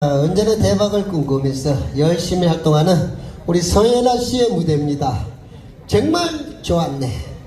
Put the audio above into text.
아, 언제나 대박을 꿈꾸면서 열심히 활동하는 우리 서현아씨의 무대입니다. 정말 좋았네.